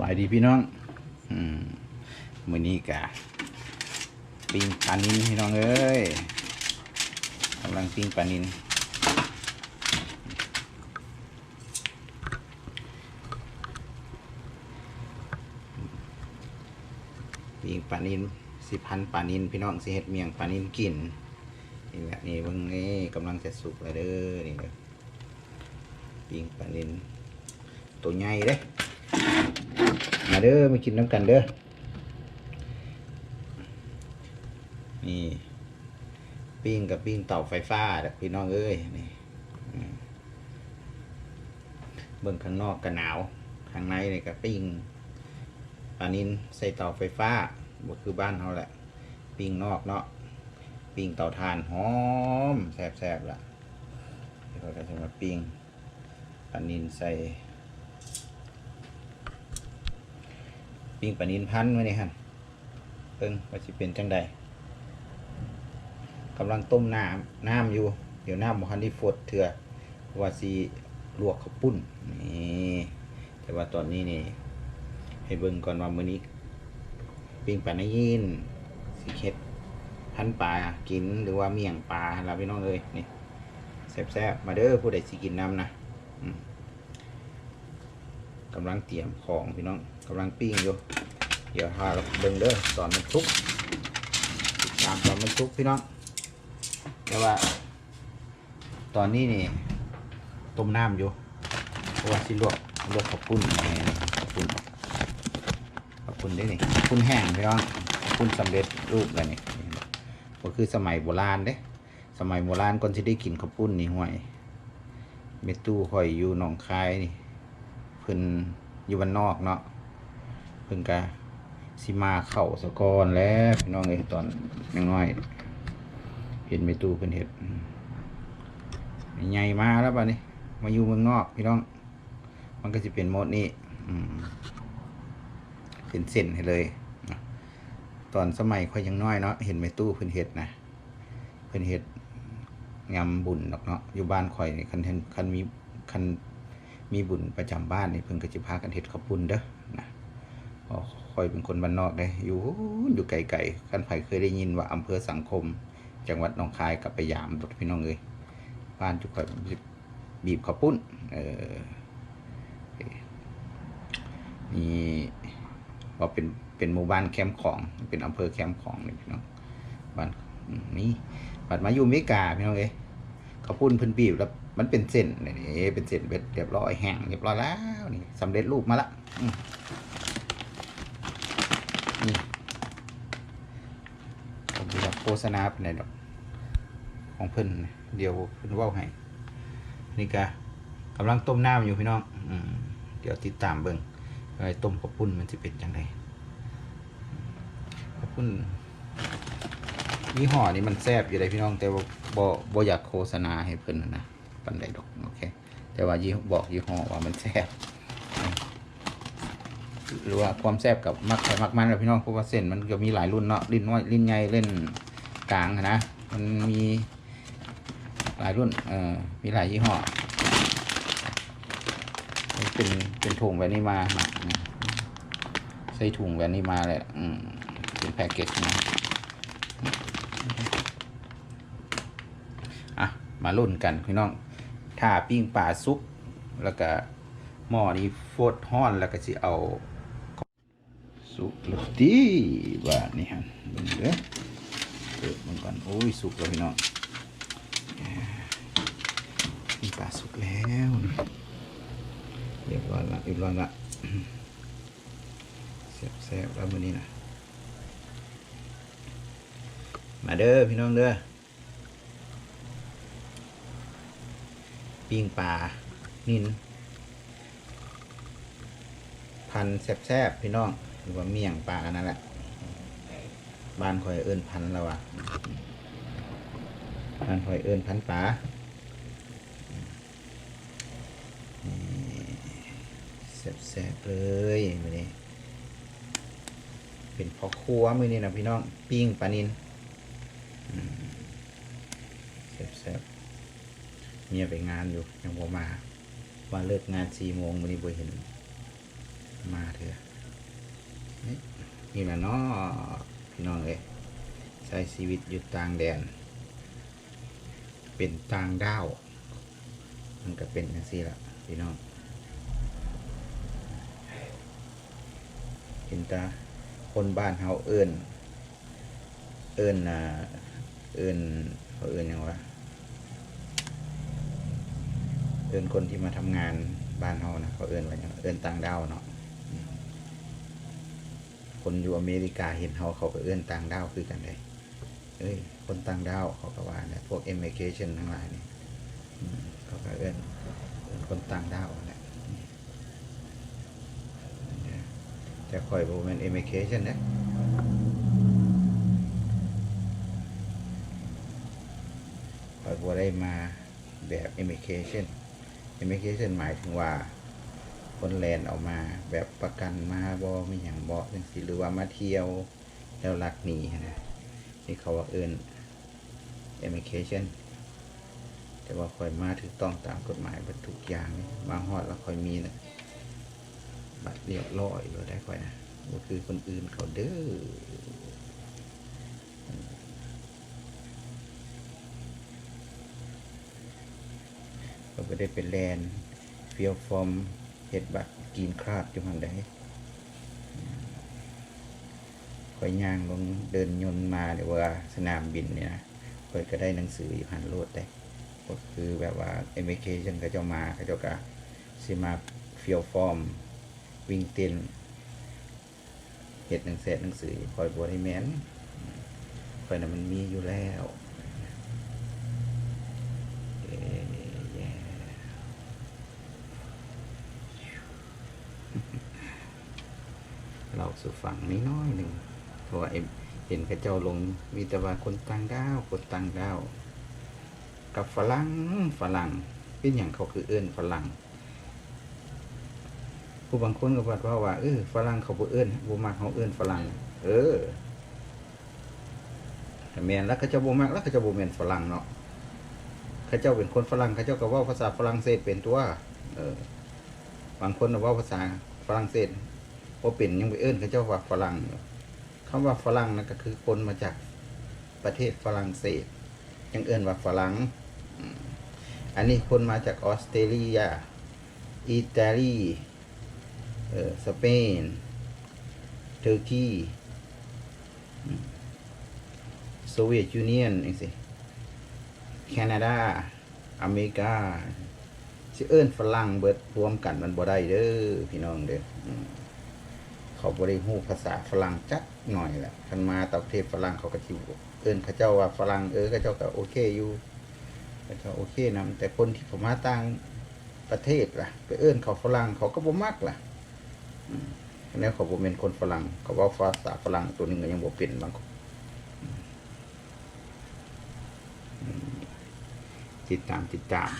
บายดีพี่น้อง อืมมือนี้กะปิ้งปลานินพี่น้องเอ้ยกำลังปิ้งปลานินปิ้งปลานินสิพันปลานินพี่น้องสิเฮ็ดเมียงปลานินกินนี่แหละนี่เบิ่งนี่กำลังจะสุกแล้วเด้อนี่เด้อปิ้งปลานินตัวใหญ่เด้ เด้อมากินน้ำกันเด้อนี่ปิ้งกับปิ้งเตาไฟฟ้าพี่น้องเอ้ยนี่เบิ่งข้างนอกก็หนาว ข้างในนี่ก็ปิ้งปลานินใส่เตาไฟฟ้าบ่คือบ้านเขาแหละ ปิ้งนอกเนาะปิ้งเตาถ่านหอมแซ่บๆล่ะเดี๋ยวเราก็จะมาปิ้งปลานินใส่ ปิ้งปลานินพันไว้นี่ฮะเพิ่งว่าสิเป็นจังใดกำลังต้มน้ำน้ำอยู่ เดี๋ยวน้ำบ่ทันได้ฟดเถื่อว่าสิลวกข้าวปุ้นนี่แต่ว่าตอนนี้นี่ ให้เบิ่งก่อนว่ามื้อนี้ปิ้งปลาในยินสิเค็ดพันปลากินหรือว่าเมี่ยงปลาล่ะพี่น้องเอ้ยนี่แซ่บๆมาเด้อผู้ใดสิกินน้ำนะกำลังเตรียมของพี่น้อง กำลังปิ้งอยู่ เดี๋ยวพาเราเบิ่งเด้อตอนมันทุกตามตอนมันทุกพี่น้องแต่ว่า ตอนนี้นี่ต้มน้ำอยู่เพราะว่าสิลวกลวกข้าวปุ้นข้าวปุ้นข้าวปุ้นได้นี่ข้าวปุ้นแห้งพี่น้องขุนสำเร็จรูปเลยนี่ก็คือสมัยโบราณเด้สมัยโบราณก่อนที่ได้กินข้าวปุ้นนี่ห่วยเมตู้คอยอยู่หนองคายนี่เพิ่นอยู่บ้านนอกเนาะ เพิ่นกะสิมาเข้าสะกอนแล้วพี่น้องเอ้ยตอนยังน้อย เห็นไม่ตู้เพิ่นเฮ็ดใหญ่มาแล้วบัดนี้มาอยู่เมืองนอกพี่น้อง มันก็สิเป็นโมดนี้เป็นเส้นให้เลย ตอนสมัยค่อยยังน้อยเนาะเห็นไม่ตู้เพิ่นเฮ็ดนะเพิ่นเฮ็ดงำบุญดอกเนาะอยู่บ้านข่อยนี่คันเห็นคันมีคันมีบุญประจำบ้านนี่เพิ่นก็จะพากันเฮ็ดข้าวปุ้นเด้อ ค่อยเป็นคนบ้านนอกเด้อยู่อยู่ไกลๆคันไผเคยได้ยินว่าอำเภอสังคม จังหวัดหนองคายกับไปยามรถพี่น้องเอ้ยบ้านจุกข่อยบีบข้าปุ้น เออนี่ว่าเป็นเป็นหมู่บ้านแคมป์ของเป็นอำเภอแคมป์ของนี่พี่น้องบ้านนี่บัดมาอยู่เมริกาพี่น้องเอ้ยข้าปุ้นพิ่นบีบแล้วมันเป็นเส้นนี่เป็นเส้นเบ็ดเรียบร้อยแห้งเรียบร้อยแล้วนี่สำเร็จรูปมาละอืมนี่ผมจะโฆ ษณาเป็นไหนดอกของเพิ่นเดี๋ยวเพิ่นว่าให้นี่กะกำลังต้มน้ำอยู่พี่น้องอืมเดี๋ยวติดตามเบิ่งไอ้ต้มข้าวปุ้นมันจะเป็นจังไดข้าวปุ้นยี่ห้อนี้มันแซ่บอยู่เลยพี่น้องแต่ว่าบ่บ่อยากโฆษณาให้เพิ่นนะปันใดดอกโอเคแต่ว่ายี่บอกยี่ห้อว่ามันแซ่บหรือว่าความแซ่บกับมักใครมักมันแหละพี่น้องเพราะว่าเส้นมันก็มีหลายรุ่นเนาะลิ้นน้อยลิ้นใหญ่เล่น กลางอะนะ มันมีหลายรุ่น เอ่อมีหลายยี่ห้อเป็นเป็นถุงแบบนี้มาใส่ถุงแบบนี้มาเลยอืมเป็นแพ็กเกจนะอะ มาลุ่นกันพี่น้องถ้าปิ้งปลาซุปแล้วก็หม้อนี้โฟดห้อนแล้วก็สิเอา สุกล้วดีว่านนี่ฮะเด้อ เปิดมันก่อน โอ้ย สุกแล้วพี่น้องปิ้งปลาสุกแล้วเรียบร้อยละเรียบร้อยละแซ่บๆแล้วมื้อนี้นะมาเด้อพี่น้องเด้อปิ้งปลานินพันแซบๆพี่น้องหรือว่าเมี่ยงปลากันนั่นแหละ บ้านคอยเอิ้นพันแล้ววะบ้านคอยเอิ้นพันปลาแซบๆเลยมือนี้เป็นพอครัวมือนี้นะพี่น้องปิ้งปลานินอืมแซบๆเมียไปงานอยู่ยังบ่มา ว่าเลิกงานสี่โมงวันนี้บ่เห็น มาเถอะนี่แหละเนาะ พี่น้องเลยใช้ชีวิตอยู่ต่างแดน เป็นต่างดาว มันก็เป็นอย่างนี้ละพี่น้องเห็นตาคนบ้านเฮาเอิ้นเอิ้นอ่าเอิ้นเขาเอิ้นยังวะเอิ้นคนที่มาทำงานบ้านเฮานะเขาเอิ้นว่าหยังเอิ้นต่างดาวเนาะ คนอยู่อเมริกาเห็นเขาเขาก็เอื้อนต่างดาวคือกันเลยเอ้ย คนต่างดาวเขาก็ว่าเนี่ยพวก immigration ทั้งหลายเนี่อืมเขาก็เอื้อนเอิ้นคนต่างดาวแหละอืมแต่คอยบอกเป็น immigration นะคอยบอกได้มาแบบ immigration immigration หมายถึงว่า คนแลนออกมาแบบประกันมาบอไม่อย่างบอจังสิหรือว่ามาเที่ยวแล้วหลักหนีนะนี่เขาว่าเอิน immigration แต่ว่าคอยมาถูกต้องตามกฎหมายเบัทุกอย่างนี่มาฮอดแล้วคอยมีนะบัตรเรียบร้อยเลยได้คอยนะก็คือคนอื่นเขาเด้อเขาไม่ได้เป็นแลนเฟียฟอร์ม เห็ดบัตรกินคราดอยู่หันได้คอยย่างลงเดินยนต์มาเดี๋ยวว่าสนามบินเนี่ยนะคอยก็ได้หนังสืออยู่หันโลดได้ก็คือแบบว่า e m m i g r a t i o n เขาเจ้ามาเขาเจ้าก็สิมาเฟียลฟอร์ม วิ่งเต้นเห็ดหนังเสหนังสือคอยบวให้แมนคอยน่ะมันมีอยู่แล้วเอ่อแย่ เรา สู่ฝั่งนี้น้อยหนึ่งเพราะว่าเห็นเข้าเจ้าลงมีแต่ว่าคนต่างดาวคนต่างดาวกับฝรั่งฝรั่งเป็นอย่างเขาคือเอื้นฝรั่งผู้บางคนก็บอกว่าว่าเออฝรั่งเขาบ่เอื้นบ่มักเขาเอื้นฝรั่ง เออแต่แมนแล้วเขาเจ้าบ่มักแล้วเขาเจ้าบ่แมนฝรั่งเนาะเขาเจ้าเป็นคนฝรั่งเขาเจ้าก็ว้าภาษาฝรั่งเศสเป็นตัว เออบางคนน่ะเว้าภาษาฝรั่งเศส บ่เป็นยังไปเอื้นเขาเจ้าว่าฝรั่งอยู่คำว่าฝรั่งนั่นก็คือคนมาจากประเทศฝรั่งเศส ยังเอื้นว่าฝรั่งอันนี้คนมาจากออสเตรเลีย อิตาลีเออสเปนเทอร์กีโซเวียตยูเนียนนี่สิแคนาดา อเมริกาสิเอิ้นฝรั่งเบิดรวมกันมันบ่ได้เด้อพี่น้องเด้อ เขาบ่ได้ฮู้ภาษาฝรั่งจักหน่อยแหละคันมาต่างประเทศฝรั่งเขาก็สิเอิ้นเขาเจ้าว่าฝรั่งเออเขาเจ้าก็โอเคอยู่เขาเจ้าโอเคนํแต่คนที่เขามาต่างประเทศล่ะ ไปเอิ้นเขาฝรั่งเขาก็บ่มักล่ะแล้วเขาบอกเป็นคนฝรั่ง เขาว่าภาษาฝรั่งตัวหนึงก็ยังบอกเป็นบางคนติดตามติดตาม